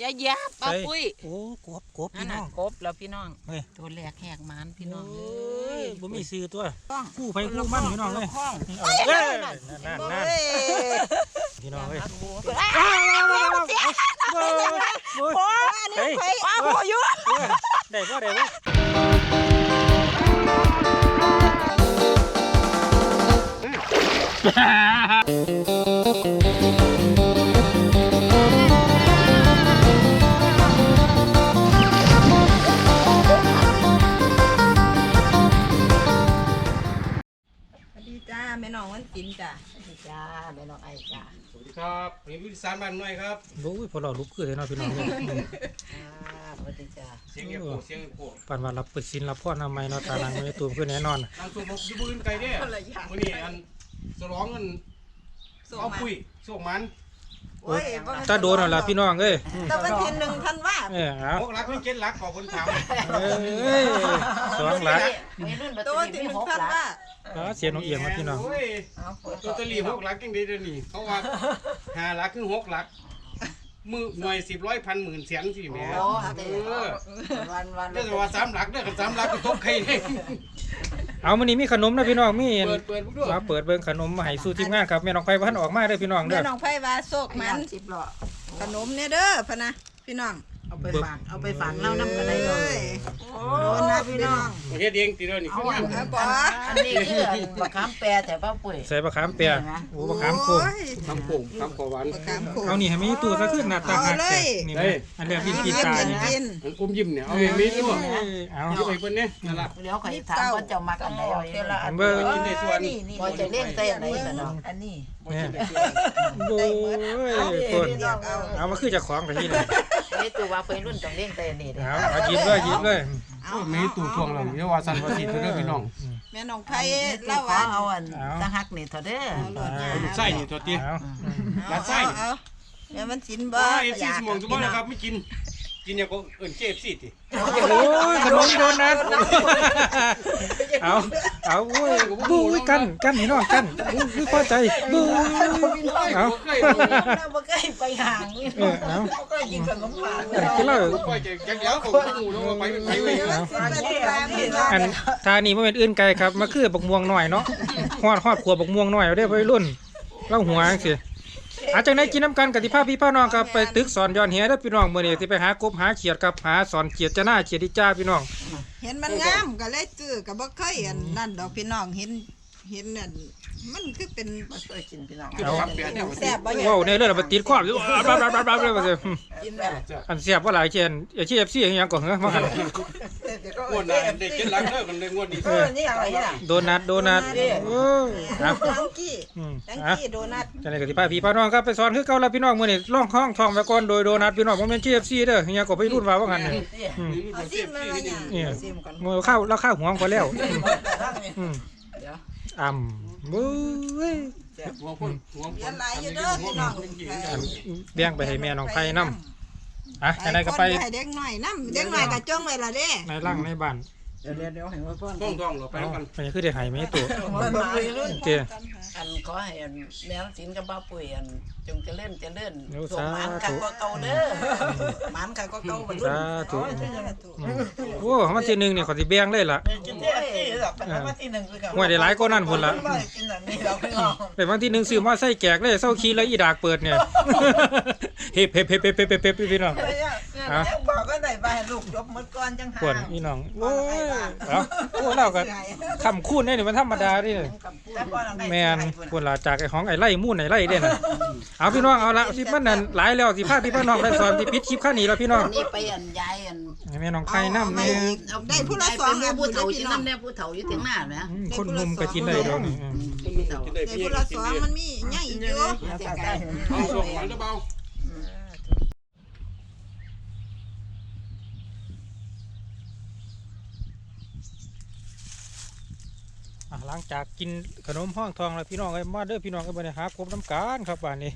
อย่าแยับป้าใส่ปุ้ยโอ้กบกบนั่พี่นน้น่ะอง กบแล้วพี่น้องเฮ้ย ตัวแหลกแหกหมันพี่น้องโเอ้ยบ่มีซื้อตัวต้องคู่ไปคู่มันพี่น้องเลยข้องเอาเอ้ยนั่นนั่นนั่นพี่น้องเอ้ยอ้าวโอ้ยโอ้ยโอ้ยเฮ้ยอ้าวโอ้ยอยู่เอ้ยได้บ่ได้บ่ส องวันจินจ้าจ้าแม่น้องไอ้จ้าสวัสดีครับผมวิทยสารบ้านน้อยครับโอ้ยพอเราลุกขึ้นเลยเนาะพี่น้องเอ้ยจ้าสวัสดีจ้าเสียงเอโกเสียงเอโกปานว่ารับเปิดสินรับพ่อนามัยเนาะตานังไม่ได้ตูมขึ้นแน่นอนนางตัวบอกอยู่บืนไกลเด้วันนี้อันสลองเงินส่งเอามาปุ้ยส่งมันโอ้ยถ้าโดนเอาล่ะพี่น้องเอ้ยอืมแต่วันที่หนึ่งท่านว่าเออเอาพวกรักไม่เก็ตรักขอคนถามเอ้ยสองหลักวัยรุ่นบัดตัววันนี้ที่หมีนึ่งหกท่านหลักว่า อ๋อเสียงน้องเอียงมาพี่น้องโอ้ยเอาเปิดตัวตะลีหกรักจังไดเดี๋ยวนี้เขาว่าห้ารักคือหกรักมือหน่วยสิบร้อยพันหมื่นแสนสิแหม่โอ้เอเดี๋อวันวันเดี๋ยวว่าสามหลักเด้อกันสามหลักก็ตกใครเนี่ยเอามื้อนี้มีขนมนะพี่น้องมีอันเปิดเปิดพวกด้วยมาเปิดเบิ่งขนมมาให้สู่ทีมงานครับแม่น้องไผบ่ทันออกมาเด้อพี่น้องแม่เด้อน้องไผว่าโศกมันสิบหล่อขนมเนี่ยเด้อพะนะพี่น้อง เอาไปฝากเอาไปฝากเล่าน้ำกันได้เลเอ้ยยโดนัทพี่น้องเฮ็ดเองตีเด้อนี่เอาคืออังานนอันนี้คืออันบักขามแปรแต่ป้าปุ้ยใส่บะขามเปียโอ้บะขามโค้งโอ้ยทำโป่งทำขอหวานมะขามโขงเอานี่ให้มีตู้ซะขึ้นหน้าตาหักเอาเลแต่ยนี่เฮ้แม่ยอันเรียกพี่กิพี่นตากินนี่กินมันอมยิ้มเนี่ยเอาอย่างนี้ด้วยเอ้ยเอาอยู่ไอ้เพิ่นเนี่ยนั่นล่ะเดี๋ยวข่อยถามว่าเจ้ามักอันไหนเอาเท่าละอันเบิ่งกินในส่วนพอจะเลี้ยงเต้นไหนสนองอันนี้เนี่ยโอ้ยคนเอาเอามาคือเจะของไปที่นี่ ไอ้ตัวว่าไปรุ่นต้องเลี้ยงเต้นนี่เด้เอาเอาหยิบเลยหยิบเลยโอ้ยไม่ให้ตู่ทวงเราเดี๋ยวว่าสั่นว่าสิเด้อพี่น้องแม่น้องไผเล่าเล่าว่าว่าเอาอันตะหักนี่เถอะเด้อเอาโหลดยาลูกไส้นี่ตัวติเอาร้านไส้เอาเอาแม่มันจินบ่บ้าเอฟซีสมองทุกบ้านนะครับไม่กิน กินอย่างก็เอิ้นเจฟซีติโอ้ยขนมโดนัทเอาเอาโอ้ยบู้ยกันกันพี่น้องกันบู้ยพอใจบู้ยเอาเคยเราบ่เคยไปห่างนี่เออเอาเราก็ยิงขนมหวานกินเลยไปจักเดี๋ยวผมหมู่แล้วไปไปเว้ยเอาสิเป็นที่ร้านพี่น้องอันทานี่บ่เป็นอื่นไกลครับมาคือบักม่วงหน่อยเนาะฮอดฮอดขวบบักม่วงหน่อยเอาเด้อวัยรุ่นเล่าหัวจังซี่ อาจังได๋กินน้ำกันกับที่ภาพี่พ่อน้องครับไปตึกสอนย้อนเหียเด้อพี่น้องมื้อนี้ที่ไปหากบหาเขียดครับหาสอนเขียดจะหน้าเขียดที่จ้าพี่น้อง เห็นมันงามก็เลยซื้อก็บ่เคยอันนั่นดอกพี่น้องเห็น เห็นนั่นมันคือเป็นมาช่วยกินพี่น้องคือครับเปียเนี่ยแซ่บบ่เนี่ยว้าวในเรื่องมันติดครอบอยู่บลาบลาบลาบลาเลยว่าซั่นกินแบบอันเสียบว่าหลายเชียนอย่าชี้ FC อีหยังก็เหรอมาหั่นงวดหน้าได้กินหลังเด้อกันเลยงวดนี้เออนี่อะไรน่ะโดนัทโดนัทโอ้ยเอาดังกี้อืมดังอะ กี้โดนัทจังได๋ก็สิพาพี่พาน้องครับไปสอนคือเก่าแล้วพี่น้องมื้อนี้ล่องห้องท่องไว้ก่อนโดยโดนัทพี่น้องบ่แม่น KFC เด้อเฮียก็ไปรุ่นว่าว่างั้นนี่อืมเอาซิมมาเลยเนี่ยเนี่ย ซิมก่อน มือเข้าแล้วเข้าหัวก็แล้วอืมเดี๋ยว อ่ำบุ้ยหัวคนหัวเรียนหลายอยู่เด้อพี่น้องอันแบ่งไปให้แม่น้องไผ่นำอะไหนๆก็ไปให้เด็กน้อยนำเด็กน้อยก็จ้องไว้ละเด้ในร่างในบ้าน เดี๋ยวเดี๋ยวให้ว่าพ่อท้องท้องเราไปเอากันไปคือได้ให้แม่ตัวมันมารุ่นเจ้อันขอให้อันแนวสินกับป้าปุ๋ยอันจงเจริญเจริญเดี๋ยวส่งหมานสาธุกัก็เก่าเด้อหมานกัก็เก่าบรรลุสาธุอืมโอ้มันที่หนึ่งเนี่ยขอสิแบ่งเลยล่ะกินที่ที่หรอกเป็นวันที่หนึ่งคือกับห่วยได้หลายกว่านั้นพุ่นล่ะไม่กินแบบนี้เราไม่เอาเป็นวันที่หนึ่งซื้อมาใส่แกกเลยเศร้าขี้แล้วอีดากเปิดเนี่ยเฮ็บเฮ็บเฮ็บเฮ็บเฮ็บเฮ็บเฮ็บพี่น้อง อะบอกก็ได้ไปลูกจบหมดก่อนจังหาควรพี่น้องโอ้ยเอาโอ้เราก็คำคูณเนี่ยนี่มันธรรมดาดิแมนคนละจากไอ้ของไอ้ไล่มู่นไอ้ไล่เด่นน่ะเอาพี่น้องเอาละสิมันนั่นหลายแล้วสิพาพี่พี่น้องได้สอนที่ปิดคลิปข้านี้แล้วพี่น้องนี่ไปอันยายอันให้แม่น้องไข่น้ำไม่เนี่ยได้ผู้ละสองอัอันนผู้ผู้เฒ่าเฒ่ากิกินนน้ำน้ำเนี่ยผู้เฒ่าอยู่ถึงหน้าไหมอืมคนหนุ่มก็กินได้ดอกนี่อืมผู้เฒ่าได้ได้พี่ผู้ละละสิสบองเดือนมันมีใหญ่อยู่ เอาส่งหวานเบา อะห ลังจากกินขนมห้องทองแล้วพี่น้องไอ้ยมาเด้อพี่น้องไอ้ยบัดนี้หากบน้ำการครับบ้านนี้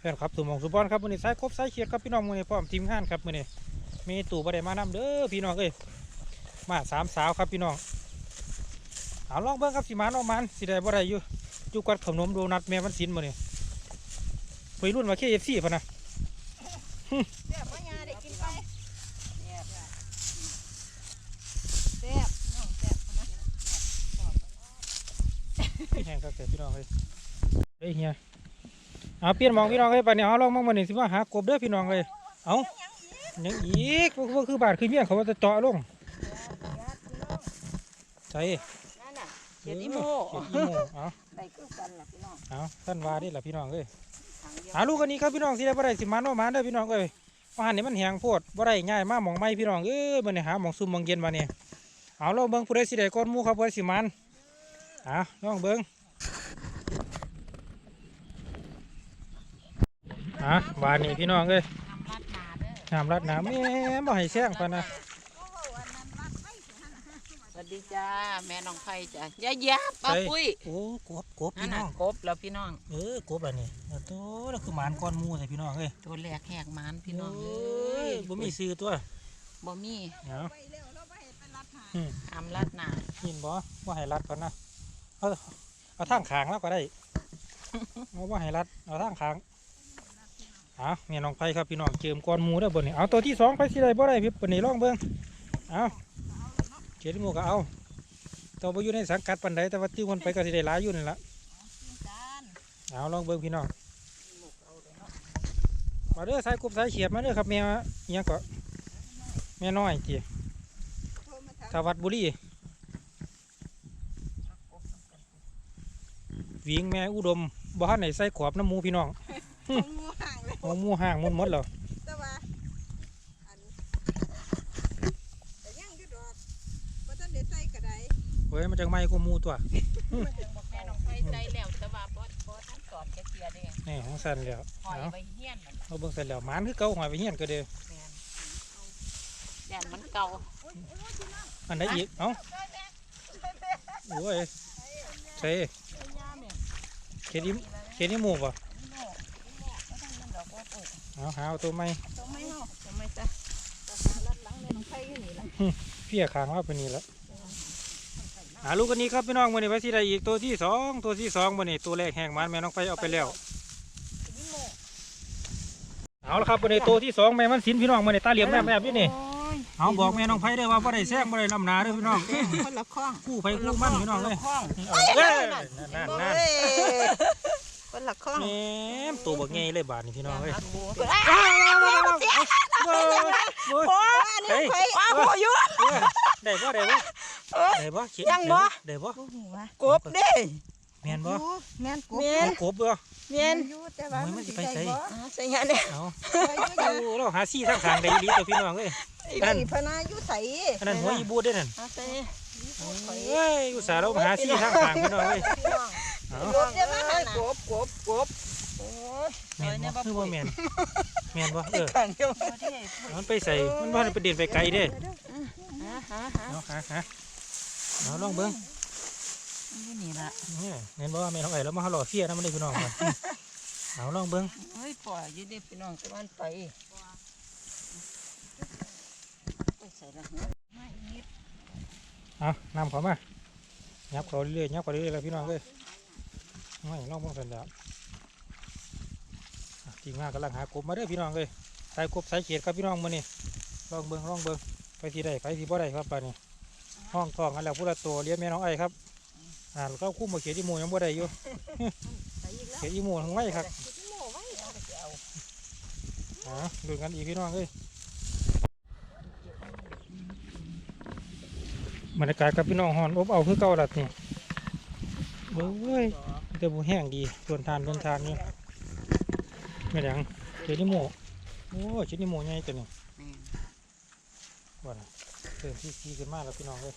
แฟนครับตุ่มองสุบอนครับมื้อนี้สายกบสายเขียดครับพี่น้องมื้อนี้พร้อมทีมงานครับมือนี้มีตู่บ่ได้มานำเด้อพี่น้องเอ้ยมาสามสาวครับพี่น้องเอาลองเบิ่งครับสิมานออกมันสิได้บ่ได้อยู่อยู่กัดขนมโดนัทแม่มันสินมือนี้วัยรุ่นว่า KFC พะนะเดี๋ยวพ่อยา แต่พี่น้องเลยเฮ้ยเฮีย เอาเปลี่ยนหมองพี่น้องเลยไปเนี่ยเอาลองมองมาหนึ่งสิว่าหากบเด้อพี่น้องเลยเอายังอีกพวกพวกคือบาดคือเมี่ยงเขาว่าจะเจาะลงใช่นั่นน่ะเขียดอีโมเขียดอีโมเอาได้คือกันล่ะพี่น้องเอาท่านว่าดิล่ะพี่น้องเลยถังเดียวหาลูกกันนี้ครับพี่น้องสิได้บ่ได้สิมันว่ามันเด้อพี่น้องเอ้ยว่าหันนี่มันแหงโพดบ่ได้ง่ายมาหมองไม้พี่น้องเอ้ยมื้อนี้หาหมองซุ่มหมองเย็นมาเนี่ยเอาลองเบิ่งผู้ใดสิได้ก้อนหมูครับผู้ใดสิมันอะลองเบิ่ง อะบานนี้พี่น้องเอ้ยทำรัดหนาเด้อน้ำรัดน้ำแม่บ่ให้แซงปานนะสวัสดีจ้าแม่น้องไผ่จ้ะยายยาป้าปุ้ยโอ้กบกบนั่นพี่น้น่ะองกบแล้วพี่น้องเออกบอันนี้เอาโตแล้วคือหมานก้อนหมูใส่พี่น้องเอ้ยตัวแรกแหกหมันพี่น้องโเอ้ยบ่มีซื้อตัวบ่มีเอาไปเร็วเราไปให้ไปรัดหาอืมทำรัดหนายินบ่ว่าให้รัดก่อนนะเอาเอาทางขางแล้วก็ได้เอาว่าให้รัดเอาทางขาง เอาเมียน้องไผ่ครับพี่น้องเจิมก้อนหมูได้บนนี้เอาตัวที่สองไปสิได้บ่ได้พี่บนนี้ลองเบิ่งเอาเจิมหมูก็เอาตัวบ่อยู่ในสังกัดปันใดแต่ว่าติ้วมันไปก็สิได้หลายอยู่นั่นละเอาลองเบิ่งพี่น้องมาเด้อสายกบสายเขียดมาเด้อครับแม่ยังก็แม่น้อยจีโทรมาถามทวัดบุรีวิ่งแม่อุดมบ้านไหนใส่ขวบน้ำมูพี่น้ององ หมูห่างเลยเอาหมูห่างหมุนหมดแล้วแต่ว่าอันแต่ยังอยู่ดอกบ่ทันได้ใส่กระไดเฮ้ยมันจะไม่ก็มูตัวแม่น้องไผ่ใจแล้วแต่ว่าบ่บ่ทันสอนแกเทียเด้นี่ของสันแล้วหอยเอาไว้เฮียนนั่นเอาเบิ่งเสร็จแล้วหมันคือเก่าหอยไปเฮียนก็เด้อแม่นย่านมันเก่าอันไหนอีกเอ้าโอ้ยใช่เขียนอิเขียนอิหมูป่ะ เอาหาเอาตัวไม้ต้องไม่เฮาทำไมจ้ะรัดหลังเลยน้องไผอยู่นี่ล่ะเพี้ยขางว่าไปนี่แล้วหาลูกกันนี้ครับพี่น้องวันนี้ไว้ที่ใดอีกตัวที่สองตัวที่สองวันนี้ตัวแรกแห้งมันแม่น้องไปเอาไปแล้วเอาละครับวันนี้ตัวที่สองแม่มันสินพี่น้องวันนี้ตาเหลี่ยมแม่แบบนี้นี่เอาบอกแม่น้องไผ่ได้อว่าบ่ได้แซงบ่ได้ลำหนาเด้อพี่น้องคนละข้องคู่ไผ่คู่มันพี่น้องเลยข้องเอาเอ้ยนั่นนั่นนั่นเอ้ย คนละข้องแหมตัวบักไงเลยบาดนี่พี่น้องเลยอักบูโอ้ยโอ้ยโอ้อันนี้ไผว้าวบ่อยู่ได้บ่ได้บ่ได้บ่เขียนยังบ่ได้บ่กบเด้แม่นบ่แม่นกบเอากบบ่แม่นอยู่แต่ว่าโอ้ยมัมันนสิสิไปไปไสใส่บ่อ่าใส่ยาเนี่ยเอาไปอยู่โอ้เราหาซี่ทางทางได้อีหลีตัวพี่น้องเอ้ยไอ้นี่พนาอยู่ไสอันนั้นหัวอีบูดเด้อนั่นอ่าใส่เอ้ยอุตส่าห์เราหาซี่ทางทางพี่น้องเอ้ย เอากบจะมาหาน่ะกบกบกบแม่นบ่คือบ่แม่นแม่นบ่เออขังเดียวมันไปใส่มันบ่ได้ไปเดินไปไกลเด้หาหาหาเอาหาหาเอาลองเบิ่งอยู่นี่ล่ะนี่เห็นบ่ว่าแม่น้องไอ้แล้วมาหาหล่อเฟียนะมันได้พี่น้องมันเอาลองเบิ่งเฮ้ยปล่อยยู่เด้พี่น้องตะวันไปไปใส่ละหัวเอานำเขามายับเขาเรื่อยๆยับเขาเรื่อยๆแล้วพี่น้องเอ้ย ไม่ลองเบิ่งสันแล้วอะทีมงานกำลังหากบมาเด้อพี่น้องเอ้ยใส่กบใส่เขียดครับพี่น้องมื้อนี้ลองเบิ่งลองเบิ่งไปที่ใดไปที่บ่ได้ครับป่านนี้ห้องทองกันแล้วผู้ละตัวเลี้ยงแม่น้องไอ้ครับอ่าแล้วก็คู่มาเขียดอีหมูยังบ่ได้อยู่เขียดอีหมูทั้งไว้ครับอ่าดูกันอีกพี่น้องเอ้ยบรรยากาศกับพี่น้องหอนอบเอาคือเก่าลัดนี่เบ้ย แต่บูแห้งดีส่วนทานส่วนทานนี่ไม่ดังเขียดอีหมูโอ้เขียดอีหมูใหญ่ตัวนี้แม่นว่าน่ะเติมที่ซีขึ้นมาแล้วพี่น้องเอ้ย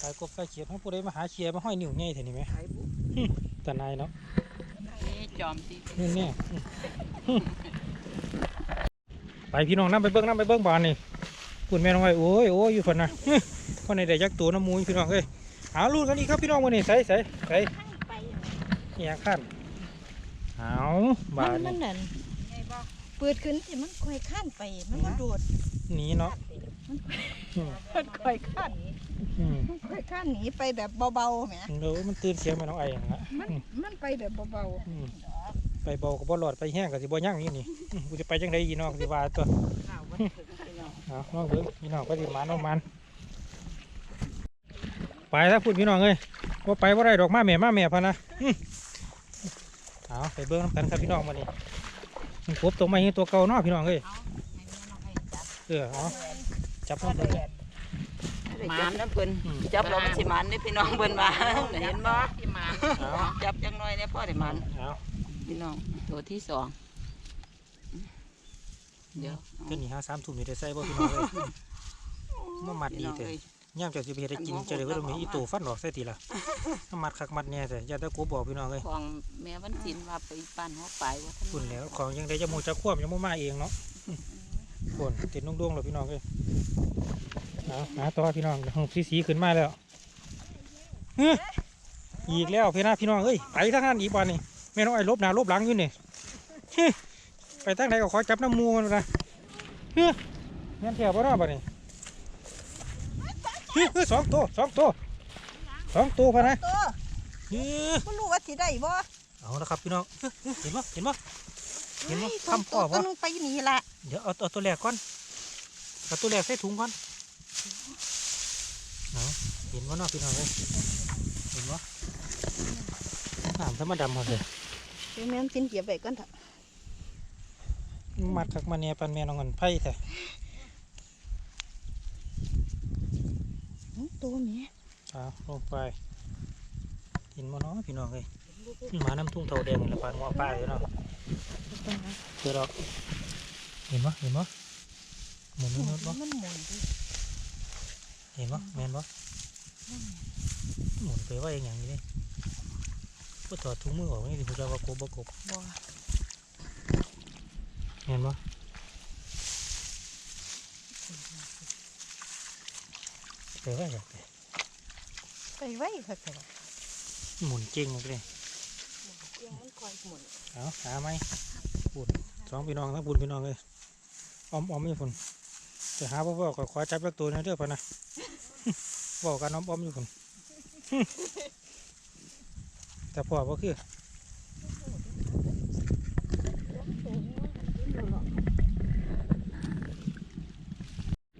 ขายกบขายเขียดให้ผู้ใดมาหาเขียดมาห้อยนิ้วใหญ่เท่านี้ไหมไอ้บุตาในายเนาะเอ้จอมสินี่แน่ไปพี่น้องน้ำไปเบิ้งน้ำไปเบิ้งบานนี่คุณแม่น้องไอ้โอ้ยโอ้ยอยู่ฝนนะคนในได้ยักตัวน้ำมูยพี่น้องเอ้ยหาลูกกันอีกครับพี่น้องวันนี้ใส่ใส่ใส่ นี่ยังขั้นเอาบานมันี่นนั่นเปิดขึ้นสิมันค่อยข้านไป มันบ่โดด หนีเนาะอืมมันค่อยข้านอืมมันค่อยข้านหนีไปแบบเบาๆแหมเดี๋ยวมันตื่นเสียงแม่น้องไอ้อย่างละมันมันไปแบบเบาอืมไปเบาก็บ่หลอดไปแห้งก็สิบ่ยั่งนี่นี่อืมกูจะไปจังไดอีน้องสิว่าตัวข้าววันถึงพี่น้องเอาน้องเบิ้งพี่น้องก็สิมาน้องมันไปถ้าพูดพี่น้องเอ้ยว่าไปว่าได้ดอกมาแม่มาแม่พะนะอืม เอาไปเบิ้งน้ำกันครับพี่น้องมานี่มันกบตัวใหม่นี่ตัวเก่าเนาะพี่น้องเอ้ยเออเอาจับน้ำเพิ่นเลยหมานนะเพิ่นอืมจับเรามันสิหมานนี่พี่น้องเพิ่นว่าเห็นบ่ที่มาเอาจับจังน้อยเนี่ยพ่อได้หมานเอาพี่น้องตัวที่สองเดี๋ยวเจ้าหนีหาสามทุ่มนี่ได้ใส่บ่พี่น้องเอ้ยมามัดพี่ดีน้องเถอะเอ้ย ย่ามเจากสิไปเฮ็ดให้กินเจะได้ก็ต้องมีอีตู่ฟันดอกใส่ตีละมามัดคักมัดแหน่แต่อย่าแตะกบบอกพี่น้องเอ้ยของแม่วันศิลว่าไปบ้านหัวปลายว่าท่านคุณแล้วของยังได้จะมูจะควบยังมูมาเองเนาะคนติดนุ่งดวงๆแล้วพี่น้องเอ้ยเอาหาต่อพี่น้องห้องสีสีขึ้นมาแล้วเฮ้ยอีกแล้วพี่น้าพี่น้องเอ้ยไปทางนั้นอีกบ้านนี่แม่น้องไอ้ลบหน้าลบหลังอยู่นี่เฮ้ยไปทางไหนก็ขอจับน้ำมูมันนะเฮ้ยแม่นแถวบ่เนาะบ้านนี่ เฮ้ยเฮ้ยสองตัวสองตัวสองตัวพะนะตัวเฮ้ยบ่รู้ว่าสิได้บ่เอาละครับพี่น้องเฮ้ยเฮ้ยเห็นปะเห็นปะเห็นปะฮ้ยคำพ่อตัวปะนึงไปนี่ล่ะเดี๋ยวเอาเอาตัวแรกก่อนเอาตัวแรกใส่ถุงก่อนเอาเห็นว่านอกพี่น้องเลยเห็นว่าน้ำธรรมดาหมดเลยเดี๋ยวแม่นสินเก็บไว้ก่อนเถอะมัดคักมาเนี่ยปันแม่น้องเงินไผ่แต่ อื้อ ตัวแม่เอาลงไปเห็นว่าน้องพี่น้องเลยหมาน้ำทุ่งเท่าแดงนี่แหละปานหัวปลาเลยเนาะเจอดอกเห็นปะเห็นปะหมุนนิดๆปะมันหมุนดิเห็นปะแมนปะหมุนไปว่าอย่างอย่างนี้เลยก็ถอดถุงมือออกนี่ดิผมจะว่ากบบ่กบบ่เห็นปะ ไปว่าอย่างไรไปไว้ค่ะค่ะหมุนเก่งเลยยังมันคอยหมุนเอาหาไหมปุ่นสองพี่น้องทั้งปุ่นพี่น้องเลยออมออมอยู่ปุ่นจะหาพ่อพ่อก็ขอจับสักตัวหนะเด้อพ่อนะบอกกันออมออมอยู่ปุ่นแต่พ่อก็คือ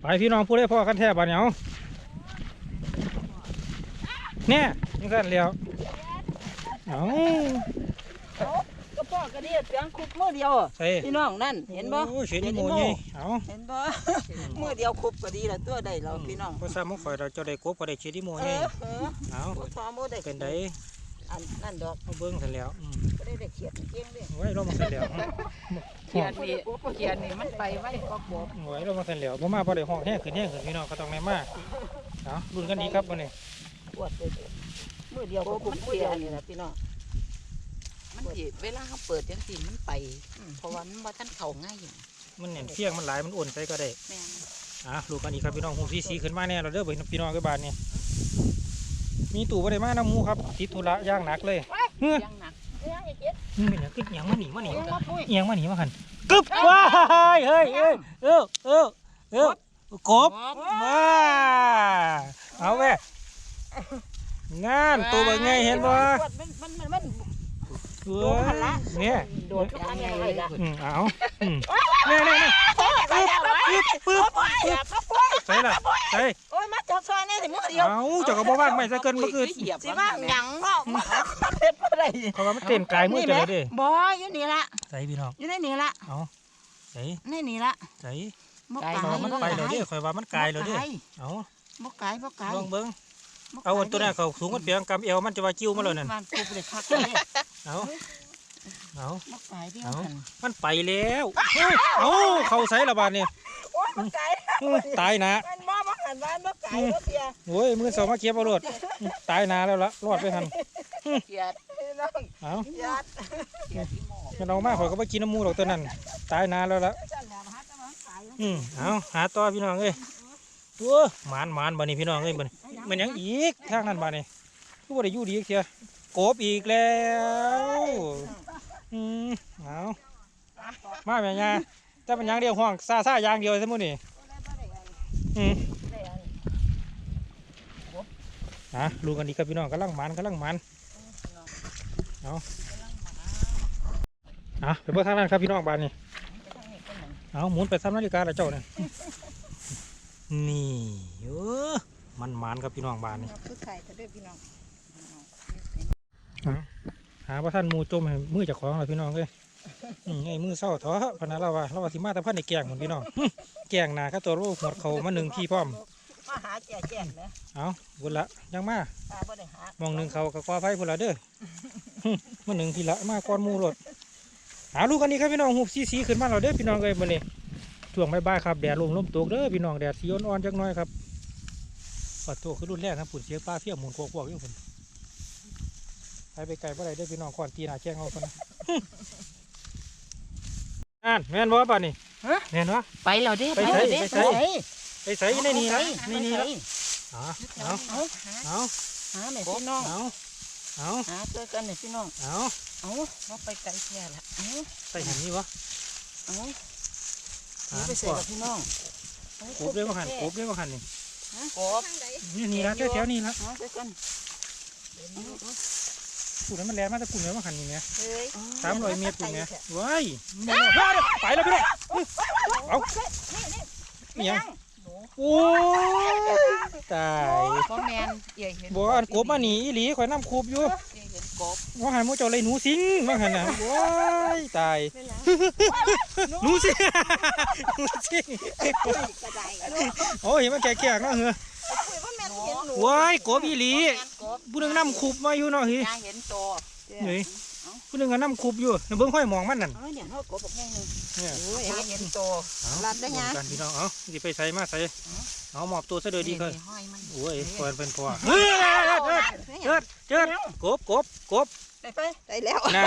ไปพี่น้องพูดได้พ่อกันแทบบ้านเหนียว เนี่ยยังสั่นแล้วเอาก็พ่อก็นี่เพียงคุบมือเดียวใส่พี่น้องนั่นเห็นบ่โอ้ยเห็นอีโมนี่เอาเห็นบ่มือเดียวคุบก็ดีละตัวได้แล้วพี่น้องภาษามุกข่อยเราจะได้กบก็ได้เช็ดอีโมเอนี่อเออเอาบ่ทอบ่ได้เป็นไดอันนั่นดอกเอาเบิ้งเสร็จแล้วอืมบ่ได้ได้เขียดเก่งเด้ไว้เรามาเสร็จแล้วเขียนนี่เขียนนี่มันไปไว้ก็บกไว้เรามาเสร็จแล้วบ่มาพอได้ห้องแห้งขึ้นแห้งขึ้นพี่น้องก็ต้องแน่มาเอาลุ้นกันดีครับวันนี้ป วดเลยมือเดียวก็คุบมือเดียวนี่ล่ะพี่น้องมันสิเวลาเขาเปิดจังซี่มันไปเพราะว่ามันบ่ทันเข้าง่ายมันเห็นเที่ยงมันหลายมันอ่อนใส่ก็ได้แม่นอะลุ้นกันดีครับพี่น้องหูสีสีขึ้นมาแน่เราเด้อเบิ่งพี่น้องกับบานนี่มีตู่บ่ได้มาน้ำหมูครับติดธุระอย่างหนักเลยเฮ้ยยังหนักนี่เป็นหยังคือหยังมาหนีมาหนีหยังมาหนีมาหันกึบว้ายเฮ้ยเอ้ยเออเออเออกบมาเอาแม่ งานตัวเป็นไงเห็นบ่มันมันมันมันเออเนี่ยโดดยังไงล่ะอืมเอาอืมเนี่ยเนี่ยเนี่ยปึ๊บปึ๊บปึ๊บใส่ละใส่โอ้ยมาจับซอยนี่สิมือเดียวเอาเจ้าก็บ่ว่างไม่ซะเกินเมื่อคืนสิว่าหยังเนาะมาเฮ็ดอะไรเขาว่ามันเต้นกายมือจะเลยเด้บ่อยู่นี่ละใส่พี่น้องอยู่ในนี่ละเอาใส่ในนี่ละใส่บ่ไกลกายเอามันไปแล้วเด้ข่อยว่ามันกายแล้วเด้เอาบ่กายบ่กายลองเบิ่ง เอาอันตัวนั้นเขาสูงกันเพียงกำเอวมันจะว่าจิ้วมาแล้วนั่นมันคุบเลยคักเลยเอาเอาบ่กายเดียวเอากันมันไปแล้วเอ้ยเอาเข้าใส่ละบาดนี่โอ้ยบ่กายอื้อตายนะมันบ่บ่หันบ้านบ่กายบ่เสียโอ้ยมือสองมาเก็บเอารวดตายนาแล้วละรอดไปหันเกียดพี่น้องเอาเกียดเกียดอีหมอไม่เอามาข่อยก็ไปกินน้ำมูดอกตัวนั้น ตายนาแล้วละจันแล้วหาแต่มันกายอืมเอาหาต่อพี่น้องเอ้ย โอ้หมานหมานบ่นี่พี่น้องเอ้ยบ่นี่มันยังอีกทางนั้นบ่นี่คือบ่ได้อยู่ดีอีกเสียกบอีกแล้วอืมเอามาแม่ยาแต่มันยังเดียวห่วงซาซายางเดียวซะมื้อนี่อืมนะรู้กันดีครับพี่น้องกำลังหมันกำลังหมันเอาอะไปเบิ่งทางนั้นครับพี่น้องบ้านนี่เอาหมุนไปซ้ำนาฬิกาแล้วเจ้าเนี่ย นี่เออมันหมานครับพี่น้องบ้านนี่คือไข่ทะเลพี่น้องหาว่าท่านหมูจมให้มือเจากของเลยพี่น้องเลยอืมไอ้มือเศร้าท้อพะนันเราว่าเราว่าสิมาแต่พันในแกงเหมือนพี่น้องหึแกงหนาก็ตัวโรคหมดเขามาหนึ่งที่พร้อมมาหาแก่แก่นะเอาบุญละยังมาตาบ่ได้หามองหนึ่งเขากับกวาไฟพุ่นละเด้อหึมาหนึ่งทีละมาก้อนหมูรถหาลูกกันนี้ครับพี่น้องหุบสีสีขึ้นมาเราเด้อพี่น้องเลยมื่อนี้ ช่วงบ่ายๆครับแดดลมลมตกเด้อพี่น้องแดดสีอ่อนๆจักหน่อยครับปัดตัวคือรุ่นแรกครับผุนเสียงป้าเฟี้ยหมุนโคกๆอยู่ผุนไปไปไกลบ่ได้เด้อพี่น้องก่อนตีหนาแจ้งเอาคนนะอ่านแม่นบ่ป่ะนี่แม่นวะไปแล้วเด้ไปไปใส่แล้วเด้ไปใส่ไปใส่ในนี่ละในนี่ละเอาเอาเอาเอาหาแม่พี่น้องเอาเอาหาเจอกันแม่พี่น้องเอาเอาเราไปไกลแค่ละเอาใส่หันนี่วะเอา หาไปใส่กับพี่น้องกบเรียกว่าหันกบเรียกว่าหันนี่กบนี่นี่ละแถวๆนี่ละปุ่นนั้นมันแรงมากแต่ปุ่นเนั้นว่าหันนี่เนี่ยสามร้อยเมตรปุ่นเนี่ยว้ายมันว้ายไปแล้วพี่น้องเอานี่ยังโอ้ยตายพ่อแมนเอี่ยเห็นบัวอันกบมาหนีอีหลีข่อยน้ำคูบอยู่ เอี่ยเห็นกบว่าหันมูเจ้าเลยหนูสิงว่าหันน่ะว้ายตายหนูสิงหนูสิงโอ้ยมันแก่ๆเนาะเหรอว้ายกบอีหลีแม่นกบผู้หนึงน้ำคูบมาอยู่เนาะเฮ้ยยายเห็นโตเฮ้ยผู้หนึงก็น้ำคูบอยู่เดี๋ยวเบิ่งค่อยมองมันนั่นเอ้ยเนี่ยเขากบบอกแห้งหนึงเนี่ยโอ้ยยายเห็นโตเอารัดได้ไงกันพี่น้องเอาสิไปใส่มาใส่ เอาหมอบตัวซะเด้อดีเคยนี่ห้อยมันโอ้ยเปิดเป็นพอเฮ้ยเจิดเจิดกบกบกบไปไปได้แล้วน่า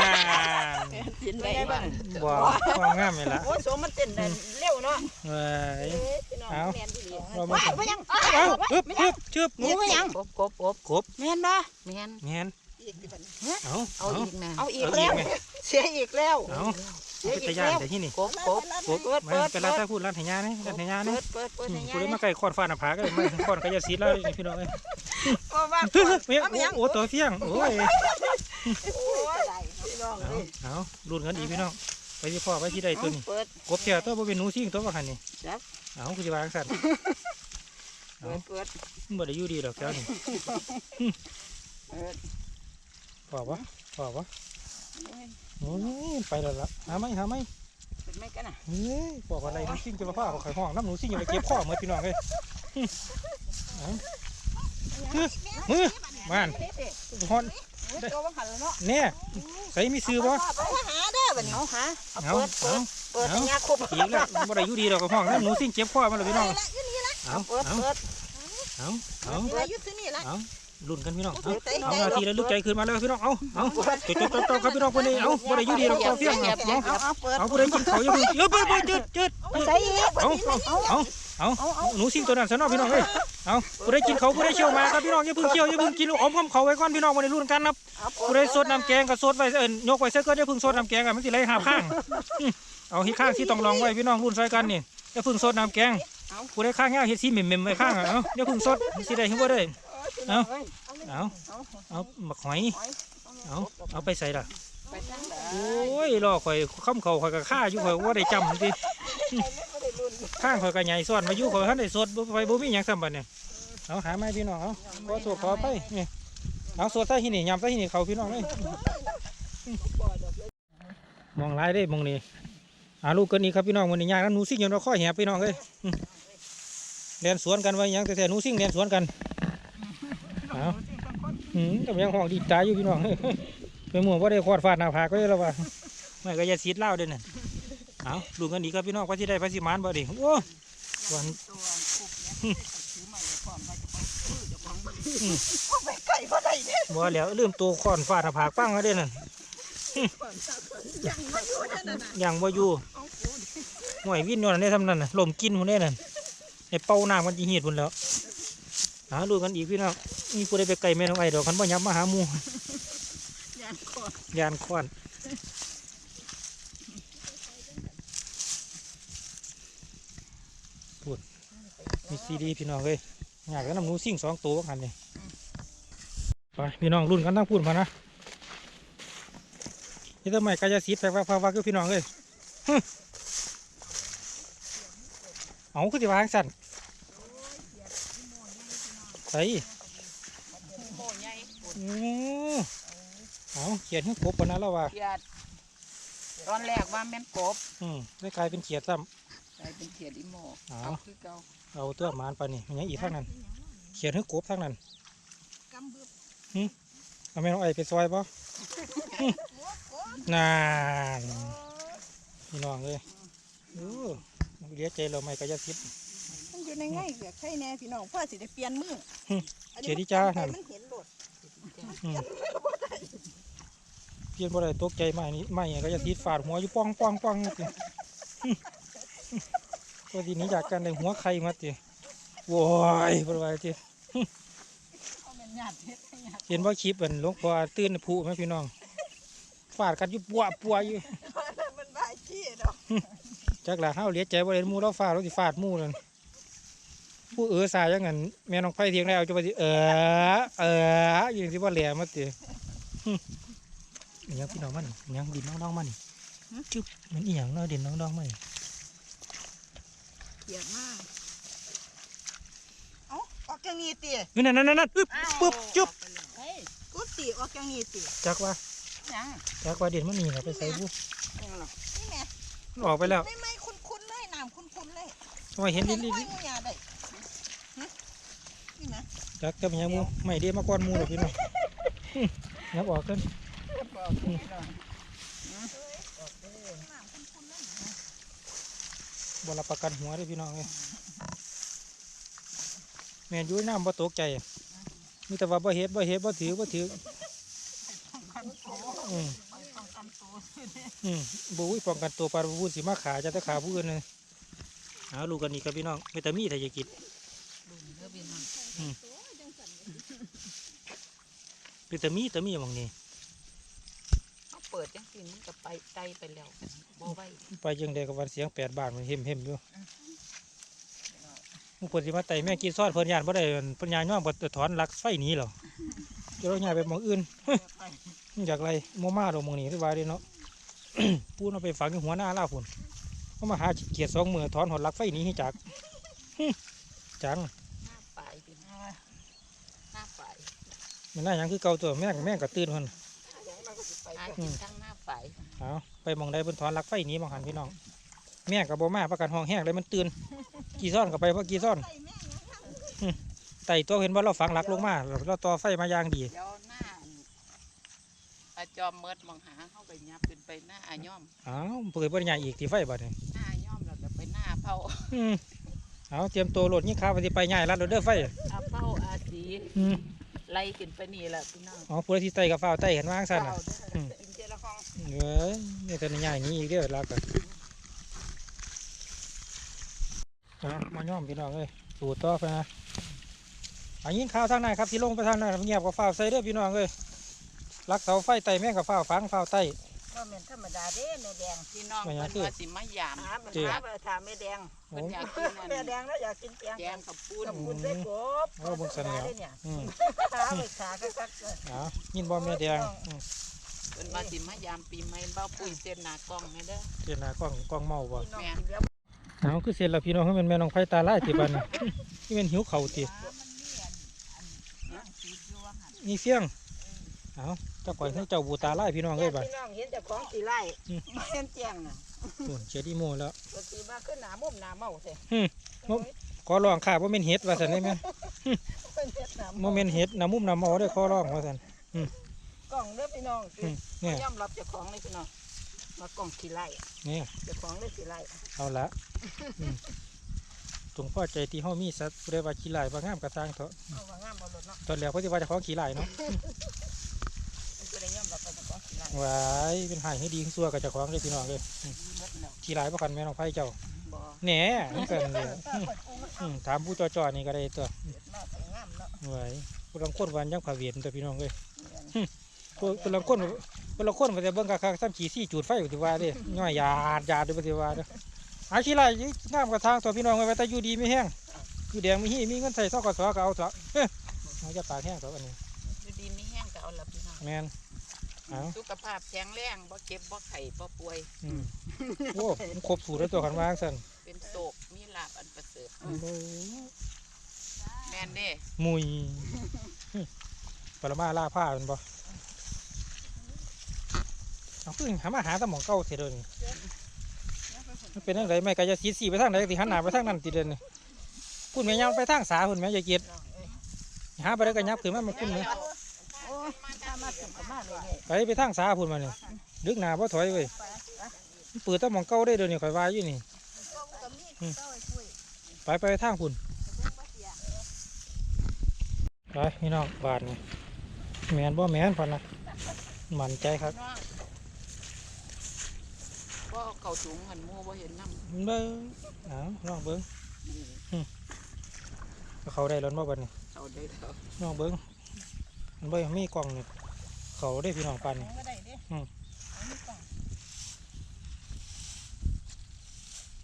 กินได้บ้างบ่ความงามเลยล่ะโอ้ยโสมมันเต้นได้เร็วเนาะเว้ยพี่น้องเอาแม่นดีเรามาว้ายไปยังเอาอึบอึบชึบหมูไปยังกบกบกบกบแม่นบ่แม่นแงน เอาเอาอีกนะเอาอีกเอาแล้วไหมเสียอีกแล้วเอาเป็นตะยานแต่ที่นี่กบกบกบมาเป็นร้านถ้าพูดร้านไหยานี่ร้านไหยานี่เปิดเปิดเปิดให้พูดได้ยายมาไก่คอนฟ้าหน้าผาก็เลยมาคอนก็จะซีดแล้วนี่พี่น้องเอ้ยก็ว่าเฮ้ยเฮ้ยโอ้โอ้ตัวเฟี้ยงโอ้ยโอ้ยพี่น้องเอาเอารุ่นกันอีกพี่น้องไปที่พ่อไปที่ใดตัวนี้ เปิด กบเสียตัวบ่เป็นหนูซิ่งตัวว่าหันนี่ครับ เอาคือจะวางสั่น เปิดเปิด มันบ่ได้อยู่ดีดอกแก้วนี่ เปิด พอปะพอปะโอ้ยไปแล้วล่ะหาไหมหาไหมเปิดไม่กันน่ะเฮ้ยบอกว่าอะไรหนูซิ่งจะมาผ้าเขาไข่ห้องน้ำหนูซิ่งอย่าไปเก็บข้อเหมือนพี่น้องเลยหึเอาหึมือมานฮอนตัวบังหันแล้วเนาะเนี่ยใส่มีซื้อบ่มาหาเด้อบัดนี้เอาหาเอาเอาเปิดเอาเปิดเปิดให้ยาครบอีกแล้วบ่ได้อยู่ดีดอกกับห้องน้ำหนูซิ่งเจ็บข้อมาเลยพี่น้องเอาเปิดเอาเปิดเอาเอานี่ละอยู่ที่นี่ละเอา ลุ้นกันพี่น้องเอาใจเอาใจนาทีแล้วลึกใจขึ้นมาแล้วพี่น้อง เอาเอาจดจดจดจดครับพี่น้องคนนี้ เอาบ่ได้อยู่ดีดอกกับเฟี้ยงเอาเอาเอาเอาเปิดเอาผู้ใดกินเขาอย่าเพิ่งเดี๋ยวเปิดเปิดจืดจืดใส่อีกเอาเอาเอาเอาหนูซิ่งตัวนั้นซะเนาะพี่น้องเอ้ยเอาผู้ใดกินเขาผู้ใดเคี่ยวมาครับพี่น้องอย่าเพิ่งเคี่ยวอย่าเพิ่งกินอมคำเขาไว้ก่อนพี่น้องวันนี้รุ่นกันครับผู้ใดสดน้ำแกงก็สดไว้เอิ้นยกไว้เสียก่อนอย่าเพิ่งสดน้ำแกงอะมันสิไหลหาข้างอื้อเอาที่ข้างที่ต้องลองไว้พี่น้องรุ่นใส่กันนี่อย่าเพิ่งสดน้ำแกงผู้ใดข้างเงี้ยเฮ็ดสีเหม็มๆไว้ข้างอะเอาอย่าเพิ่งสดสิได้เห็นบ่ได้ เอาเอาเอาหมักหอย เอาเอาไปใส่ละไปทางใดโอ้ยรอข่อยคำเขาข่อยก็ฆ่าอยู่ข่อยว่าได้จำสิข้างข่อยก็ใหญ่ซ้อนมาอยู่ข่อยทันได้สดบ่ไปบ่มีหยังซ้ำบัดเนี่ยเอาหาไม้พี่น้องเอาขอสวดขอไปนี่เอาสวดใส่ที่นี่ยำใส่ที่นี่เขาพี่น้องเอ้ยมองหลายได้มองนี่หาลูกกันอีกครับพี่น้องวันนี้ยากแล้วหนูซิ่งอยู่เราข้อแหบพี่น้องเอ้ยอืมเรียนสวนกันไว้หยังแต่แต่หนูซิ่งเรียนสวนกัน เอาหืมแต่ยังห้องดีตายอยู่พี่น้องเอ้ยไปหมู่ว่าได้คอดฟาดหน้าผากก็ได้แล้วว่าไม่ก็อย่าซีดเล้าเด้อน่ะเอาดูกันดีครับพี่น้องว่าที่ได้พระสิมานบ่ดิโอ้วันไปไก่บ่ได้เด้อบ่แล้วลืมตัวขอนฟาดหน้าผากปังมาเด้นั่นยังบ่อยู่ห่วยวินอยู่นั่นได้ทำนั่นน่ะลมกินหุ่นได้นั่นไอเป่าน้ำมันจีเหียดพุ่นแล้วหาดูกันอีกพี่น้อง มีผู้ใดไปไกลแม่น้องไอ้ดอกคันบ่ยับมาหาหมู่ยานคอนพูดมีซีดีพี่น้องเอ้ยอยากจะนำหนูซิ่งสองตัวกันนี่ไปพี่น้องรุ่นกันทั้งพูดมานะนี่ทำไมกายสิทธิ์แปลว่าภาวะคือพี่น้องเลยฮึเอาคือจะวางสั่นใส่โอ้ใหญ่โอ้เอาเขียนให้ครบปะนะแล้วว่าเขียดตอนแรกว่าแม่นกบ อืมได้กลายเป็นเขียดซ้กลายเป็นเขียดอีโมอ๋อเอาคือเก่าำเอาตัวหมานไปนี่มันยังอีกทางนั้น เขียนให้ครบทางนั้นกำบึบเอาแม่น้องไอไปซอยป่นานพี่น้องเลยโอ้เลี้ยใจเราไม่ก็จะคิดมันอยู่ในไง่ายเกือใครแน่พี่น้องพ่อสิได้เปลี่ยนมือหึอันเขีนี้ยนที่จ้ามันหั่นมันเห็นโดดอืม เปลี่ยนบ่ได้ตกใจใหม่นี่ใหม่ก็จะคิดฟาดหัวอยู่ป้องป้องป้องนี่ตัวทีนี้อยากกันเลยหัวใครมาติโว้ยบ่ไหวติเอาเป็นหยาดเฮ็ดให้หยาดเห็นว่าคลิปอันหลวงพ่อตื่นผู้ไหมพี่น้องฟาดกันอยู่ปัวปัวอยู่มันบายขี้ดอกจักละเฮาเลียใจบ่ได้หมู่เราฟาดเราสิฟาดหมู่นั่น ผู้เออสายจังงั้นแม่น้องไผเถียงแล้วจะว่าสิเออเอออยู่สิบ่แหลมมาติหึอิหยังพี่น้องมันอิหยังดินน้องๆมันจึ๊บมันอีหยังเนาะดินน้องๆมันเกลียดมากเอ้าออกจังนี้ตินั่นนั่นนั่นปึ๊บปึ๊บจุ๊บเฮ้ยกูติออกจังนี้ติจักว่ายังจักว่าเด่นมันนี่ล่ะไปใส่บุยังหรอนี่แม่ออกไปแล้วไม่ไม่คุ้นๆเลยน้ำคุ้นๆเลยทำไมเห็นดิเห็นนดิห้อยงูยาได้ฮะนี่นะ จักจะเป็นยังมูไม่เดีมาก่อนมูหรอกพี่น้องนับออกกันบอรับประกันหัวเด้อพี่น้องเลยแม่นยุ่ยน้ำบ่ตกใจมีแต่ว่าบ่เฮ็ดบ่เฮ็ดบ่ถือบ่ถืออืมอืมบุ้ยป้องกันตัวปลาบูสิมาขาจะแต่ขาผู้อื่นเลยเอาลูกกันนี่ครับพี่น้องไม่แต่มีถ้าจะกินลุงเด้อพี่ น้องเป็นแต่มีแต่มีหมองนี้เขาเปิดจังสิมันก็ไปไตไปแล้วบ่ไหวไปยังเดกับวันเสียงแปดบาทมันเห็มเห็มอยู่มึงเปิดสิมาไต่แม่กินซอดเพิ่นยานบ่ได้เพิ่นยานย่องบ่ถอนหลักไฟหนีหรอจะเราย้ายไปหมองอื่นอยากไรโมมาดอกหมองนี้ได้ว่าเด้เนาะปูนเอาไปฝังในหัวหน้าล่าฝุ่นเขามาหาเกียรติสองมือถอนหอดหลักไฟหนีให้จากจัง หน้าปลายพี่น้องหน้าปลาย มันน่าหยังคือเก่าตัวแม่งแม่งก็ตื่นเพิ่นหากินทั้งหน้าปลายเอาไปหมองใดเพิ่นถอนหลักไฟหนีมองหันพี่น้อง แม่งกับบ่มาประกันห้องแห้งเลยมันตื่นกี่ซ่อนกับไปว่ากี่ซ่อนใส่แม่ยังไต่ตัวเห็นว่าเราฝังหลักลงมาเราเราต่อไฟมาอย่างดีเดี๋ยวหน้าอาจอมเมิดมองหาเขาก็ยับขึ้นไปหน้าอาย่อมอ้าวเปิดบริญญาอีกที่ไฟบัดนี้หน้าย่อมแล้วก็ไปหน้าเผาอืมเอาเตรียมตัวโหลดยิ่งข้าวไปสิไปง่ายรัดเราเด้อไฟอาเผาอาสีอืม ไล่ขึ้นไปนี่แหละพี่น้องอ๋อผู้ใดที่ไต่กับฟ้าวไต่เห็นว่างสั่นเผาน่ะเด้อกินเจละห้องเอ้ยนี่แต่ใหญ่นี้อีกเด้อรักกันอะมาย่อมพี่น้องเอ้ยสูตรต่อไปนะอันยิงข้าวทางไหนครับที่ลงไปทางนั้นเงียบกับฟ้าวใส่เด้อพี่น้องเอ้ยรักเสาไฟไต่แม่งกับฟ้าวฟังฟ้าวไต่ ก็เป็นธรรมดาเด้แม่แดงพี่น้องไม่เพิ่อยากนคือว่าสิมายามหามันจริงหาไปถามแม่แดงโอ้เพิ่นอยากกินอันแม่แดงแล้วอยากกินแกงแกงกับปูนกับคุณได้กบโอ้บุญสันแล้วเนี่ยอืมขาไปขาก็คักเลยเอายินบอมแม่แดงอืมเพิ่นว่าสิมายามปีใหม่เบ้าปุ้ยเส้นหน้ากล้องแม่เด้อเจ้าหน้ากล้องกล้องเมาบ่พี่น้องกินแล้วเอาคือเสร็จแล้วพี่น้องให้มันแม่น้องไผ่ตาไล่ที่บ้านนี่ที่เป็นหิวเข่าวตินี่เฟี้ยงเอา เจ้าก่อยให้เจ้าบูตาไล่พี่น้องเอ้ยบ้านพี่น้องเห็นแต่ของสีไล่อืมมาเห็นแจ้งน่ะโอ้เชียดีโมแล้วก็สีมาขึ้นหนามุมหนาเมาเถอะมุมขอร้องค่ะว่าเม่นเห็ดว่าสันได้ไหมเป็นเฮ็ดหนาโมเมนเห็ดน้ำมุมน้ำเมาได้อขอร้องว่าสันกล่องเด้อพี่น้องสิอืมเนี่ยยอมรับเจ้าของเลยพี่น้องมากล่องสีไล่เนี่ยเจ้าของเลยสีไล่เอาละอืมจงพ่อใจที่เฮามีสัตว์ผู้ใดว่าขี้ลายว่างามกระสร้างเถอะเอาว่างามบ่ลดเนาะตอนแล้วเขาจะว่าเจะของขี้ลายเนาะมันก็ ได้ยอมรับว่าเจ้าของสีไล่วายเป็นหายให้ดีขึ้นซัวกับเจ้าของเลยพี่น้องเลยอืมหมดแล้วขี้ลายเพราะกันแม่น้องไผ่เจ้าบ่แหน่มันกันเลยอืมอืมถามผู้จ่อๆนี่ก็ได้ตัวมาไปงามเนาะไว้ผู้ลังคนวันยังผาเวียนตัวพี่น้องเลยหึผู้ผู้ลังคนผู้ลังคนมันจะเบิ่งกะคักซ้ำขี่ซี่จูดไฟอยู่ที่ว่าเด้ย่อยยาดยาดด้วยปฏิว่าเด้อหาขี้ไรน้ำกระทางตัวพี่น้องไว้แต่อยู่ดีไม่แห้งคือแดงมีหีมีเงินใส่ซอกกสก็เอาเถอะเฮ้ยเอาจะปากแห้งเถอะอันนี้อยู่ดีมีแห้งก็เอาละพี่น้อง แมน เอาสุขภาพแข็งแรงบ่เจ็บบ่ไข้บ่ป่วย อืมโอ้มันครบสูตรแล้วตัวขันวางสันเป็นโศกมีลาบอันประเสริฐโอ้โหแม่นเด้มุยหึปรมาล่าผ้าเป็นบ่มเอาคือหามาหาสมองเก่าเสียเดินมันเป็นยังไงแม่กายจะสีสีไปทางไหนสิหันหน้าไปทางนั้นติเดินนี่คุณแม่ยังไปทางสาคุณแม่อย่าเกียดหาไปได้วก็ยับขึ้นมามันคุณแม่โอ้ย มามาถึงกับมาเลยไปไปทางสาคุณมาเนี่ยดึกหน้าพ่ถอยเว้ยมันเปิดแตะมองเก่าได้เดินนี่ข่อยว่าอยู่นี่อืมไปไปทางคุณไปพี่น้องบาทนี่แมนบ่แมนพันนะมั่นใจครับ ก็เขาสูงหันมัวบ่เห็นน้ำเบิ้งเอาลองเบิ้งเขาได้ร้อนบ่บัดนี้เขาได้แล้วลองเบิ้งมันบ่มีกล่องนี่ เขาได้พี่น้องปันนี่อืม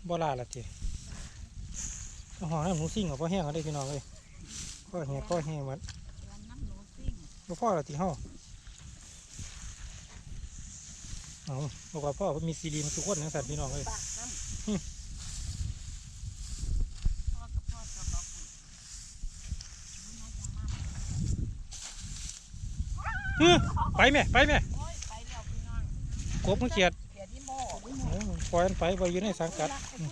บ่ลาละจีเอาห้องน้ำหนูซิ่งกับพ่อแห้งเขาได้พี่น้องเลยพ่อแห้งพ่อแห้งหมันน้ำหนูซิ่งบ่พ่อละทีห้อเอาบอกว่าพ่อเพิ่นมีซีรีมาทุกคนนะสัตว์พี่น้องเลย ปากน้ำพ่อกับพ่อกับเรา อื้อ ไปแม่ไปแม่โอ้ยไปแล้วพี่น้องกบมันเขียดเขียที่โม่โอ้ปล่อยมันไปไปอยู่ในสังกัดอืม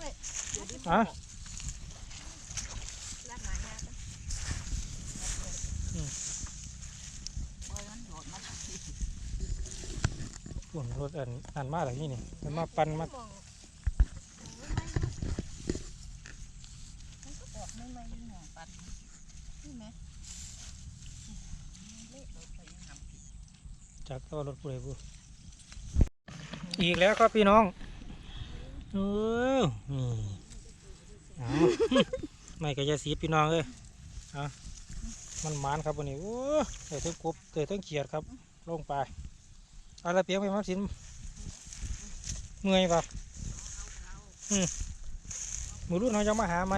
อะปล่อยมันโดดมาปุ่นรถอันอันมาอะไรนี่นี่มันมาปั่นมา ไม่ไม่ยิ่งห่วงปันนี่ไหม จา กตัวรถผู้ใดผู้อีกแล้วครับพี่น้องเออนี่เอาไม่ก็จะสีพี่น้องเลยเอามันหมานครับวันนี้โอ้เกิดทั้งกบเกิดทั้งเขียดครับ ลงไปเอะไรเปียกไปมาสินเมื่อยปะอืมมือรุ่นเขาจะมาหาไหม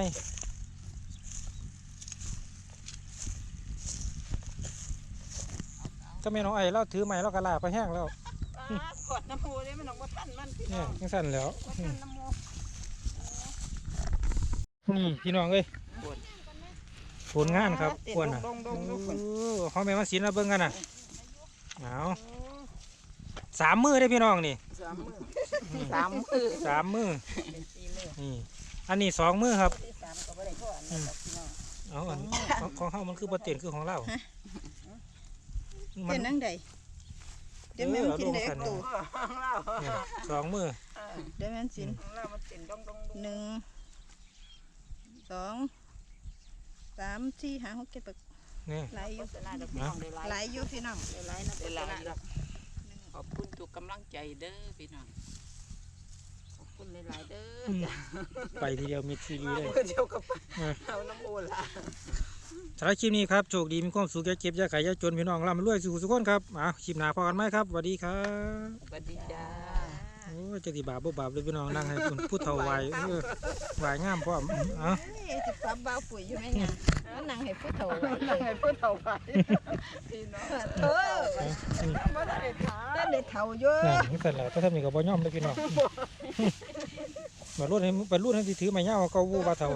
ก็แม่น้องไอ้เราถือไม้เรากระลาไปแห้งแล้วขวดน้ำมูนี่มันออกมาทันมันพี่น้เนี่อยงยังสั่นแล้วว่าอืทัมนน้ำมูนี่พี่น้องเอ้ยผลงานครับติดควรอะดงดงดงโอ้เขาแม่มาสินแล้วเบิ่งกันน่ะเอาสามมือได้อพี่น้องนี่สามมือสามมือสามมือเป็นสี่มือนี่อันนี้สองมือครับ ที่สามก็ไม่ได้พ่ออันนี้พี่น้องเอาอันของของเขามันคือประเต็นคือของเรา มัเป็นนังใดเดี๋ยวแม่มันกินได้เออเอาลงตัวของเราเนี่ยสองมือเดี๋ยวแม่มันสินของเรามันเป็นดงดงดงหนึ่งสองสามสี่ห้าหกเจ็ดแปดนี่หลายอโฆยู่ษณาเดี๋ยวพี่น้องได้หไลลายฟ์อยู่พี่น้องได้ไลฟ์นะได้ไลฟ์ครับขอบคุณทุกกำลังใจเด้อพี่น้องขอบคุณหลายๆเด้อจ้ะไปทีเดียวมีซีรีมาส์เลยเพื่อเดียวกับเออเอาน้ำมูละ สำหรับคลิปนี้ครับโชคดีมีความสุขอย่าเจ็บอย่าไข้อย่าจนพี่น้องร่ำรวยสู่สุขคนครับอะคลิปหน้าพอกันไหมครับสวัสดีครับสวัสดีจ้าโอ้ยจะสิบาปบ่บาปเลยพี่น้องนั่งให้คุณพูดเท่าไหวเออไหวงามพร้อมเอะเฮ้ยจะปรับเบาปุ๋ยอยู่ไหมเนี่ยมันนั่งให้ผู้เฒ่าไว้ยังไงพูดเอาไปพี่น้องเอออืมไม่ได้ถามนั่นเด็กเฒ่าเยอะนั่นนี่สั่นแหละถ้าทำนี่ก็บ่ยอมเลยพี่น้องมารุ่นให้มารุ่นให้ที่ถือไม้ยาวเกาวูบาเท่า